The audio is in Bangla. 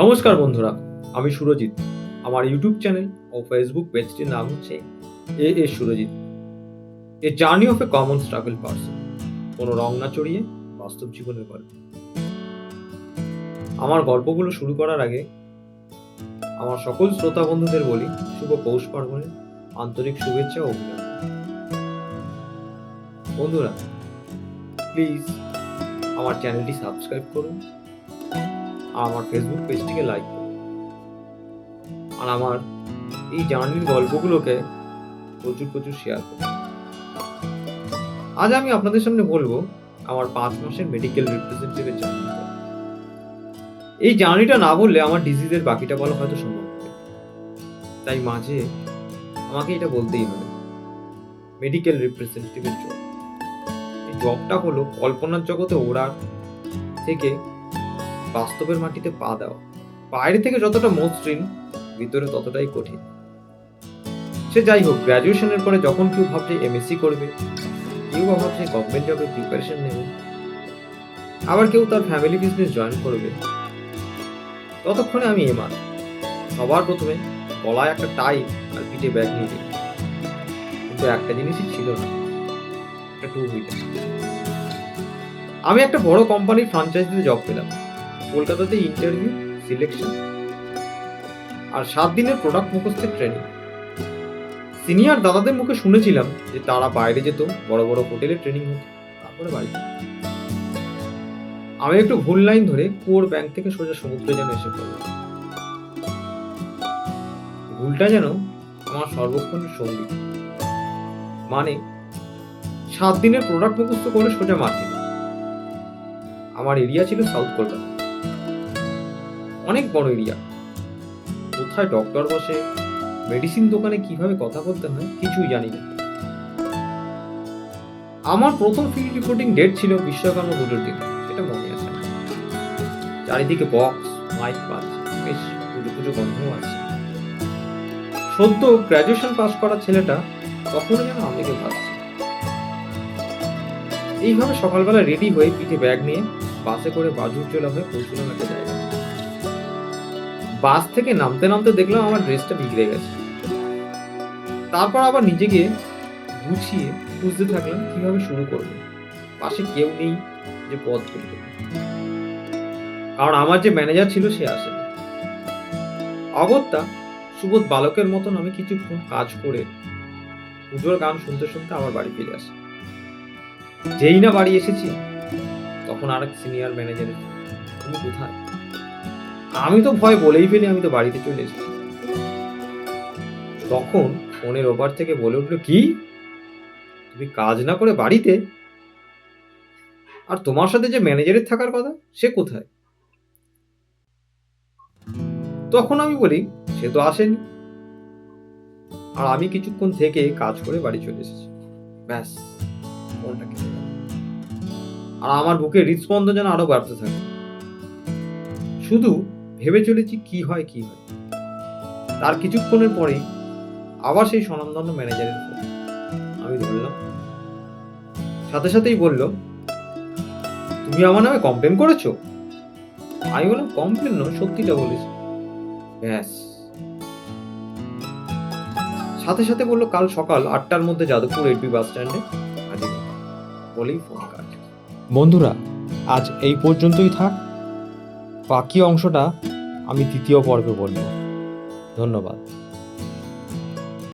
নমস্কার বন্ধুরা, আমি সুরজিৎ। আমার ইউটিউব চ্যানেল ও ফেসবুক পেজটির নাম হচ্ছে A A Surajit. A journey of a common struggle person. কোনো রং না চড়িয়ে বাস্তব জীবনের গল্প। আমার গল্পগুলো শুরু করার আগে আমার সকল শ্রোতা বন্ধুদের বলি, শুভ পৌষ পার্বণের আন্তরিক শুভেচ্ছা ও অভিনন্দন। বন্ধুরা প্লিজ আমার চ্যানেলটি সাবস্ক্রাইব করুন। আমার ফেসবুক পেজটিকে লাইক আর আমার এই জার্নির গল্পগুলোকে প্রচুর প্রচুর শেয়ার করুন আজ আমি আপনাদের সামনে বলব আমার পাঁচ মাসের মেডিকেল রিপ্রেজেন্টেটিভের জার্নি এই জার্নিটা না বললে আমার ডিজিজের বাকিটা বলা হয়তো সম্ভব তাই মাঝে আমাকে এটা বলতেই হবে। মেডিকেল রিপ্রেজেন্টেটিভের জব এই জবটা হলো কল্পনার জগতে ওড়ার থেকে বাস্তবের মাটিতে পা দেওয়া বাইরে থেকে যতটা মসৃণ, ভিতরে ততটাই কঠিন। সে যাই হোক গ্র্যাজুয়েশনের পরে যখন কেউ ভাবছে এমএসসি করবে, কেউ ভাবছে গভর্নমেন্ট জবের প্রিপারেশন নেবে, আবার কেউ তার ফ্যামিলি বিজনেস জয়েন করবে, ততক্ষণে আমি এমার সবার প্রথমে গলায় একটা টাই আর পিঠে ব্যাগ নিয়ে দিই কিন্তু একটা জিনিসই ছিল না, একটা টু হুইলার আমি একটা বড় কোম্পানির ফ্রাঞ্চাইজিতে জব পেলাম। কলকাতাতে ইন্টারভিউ সিলেকশন আর সাত দিনের প্রোডাক্ট মুখস্থের ট্রেনিং সিনিয়র দাদাদের মুখে শুনেছিলাম যে তারা বাইরে যেত, বড় বড় হোটেলে ট্রেনিং হতো, তারপরে বাড়ি আমি একটু ভুল লাইন ধরে কুয়োর ব্যাংক থেকে সোজা সমুদ্রে যেন এসে পড়লাম। ভুলটা যেন আমার সর্বক্ষণের সঙ্গী। মানে সাত দিনের প্রোডাক্ট মুখস্থ করে সোজা মার্কেট আমার এরিয়া ছিল সাউথ কলকাতা। অনেক বড় এরিয়া কোথায় ডক্টর বসে? মেডিসিন দোকানে কীভাবে কথা বলতে হয়, কিছুই জানি না। আমার প্রথম ফিল্ড রিপোর্টিং ডেট ছিল বিশ্বকর্মা পুজোর দিন, সেটা মনে আছে চারিদিকে বক্স মাইক বাজছে, বেশ, পুজো পুজো গন্ধ আছে। সদ্য গ্র্যাজুয়েশন পাস করা ছেলেটা তখনও যেন আমাকে ভাবছে। এইভাবে সকালবেলা রেডি হয়ে পিঠে ব্যাগ নিয়ে বাসে করে বাজুর চলে হয়ে পৌঁছলাম একটা জায়গায়। বাস থেকে নামতে নামতে দেখলাম আমার ড্রেসটা বিগড়ে গেছে। তারপর আবার নিজেকে গুছিয়ে বুঝতে থাকলাম, কীভাবে শুরু করব? পাশে কেউ নেই যে পথ বলতে কারণ আমার যে ম্যানেজার ছিল, সে আসেনি অগত্যা, সুবোধ বালকের মতন আমি কিছুক্ষণ কাজ করে পুজোর গান শুনতে শুনতে আমার বাড়ি ফিরে আসি। যেই না বাড়ি এসেছি, তখন আরেক সিনিয়র ম্যানেজার তুমি কোথায়? আমি তো ভয় বলেই ফেলি, আমি তো বাড়িতে চলে এসেছি। তখন ফোনের ওপার থেকে বলে উঠল, কি? তুমি কাজ না করে বাড়িতে? আর তোমার সাথে যে ম্যানেজারের থাকার কথা, সে কোথায়? তখন আমি বলি, সে তো আসেনি। আর আমি কিছুক্ষণ থেকে কাজ করে বাড়ি চলে এসেছি। ব্যাস কেটে গেল। আর আমার বুকে হৃদস্পন্দন যেন আরও বাড়তে থাকে। শুধু ভেবে চলেছি কি হয় কি হয় তার কিছুক্ষণের পরেই আবার সেই স্বনামধন্য ম্যানেজারের ফোন। আমি ধরলাম। সাথে সাথেই বলল, তুমি আমার নামে কমপ্লেন করেছ? আমি বললাম, কমপ্লেন নয়, সত্যিটা বলেছি ব্যাস। সাথে সাথে বলল, কাল সকাল আটটার মধ্যে যাদবপুর এইটবি বাস স্ট্যান্ডে হাজির বলেই ফোন কাট বন্ধুরা, আজ এই পর্যন্তই থাক। বাকি অংশটা আমি দ্বিতীয় পর্বে বলব। ধন্যবাদ।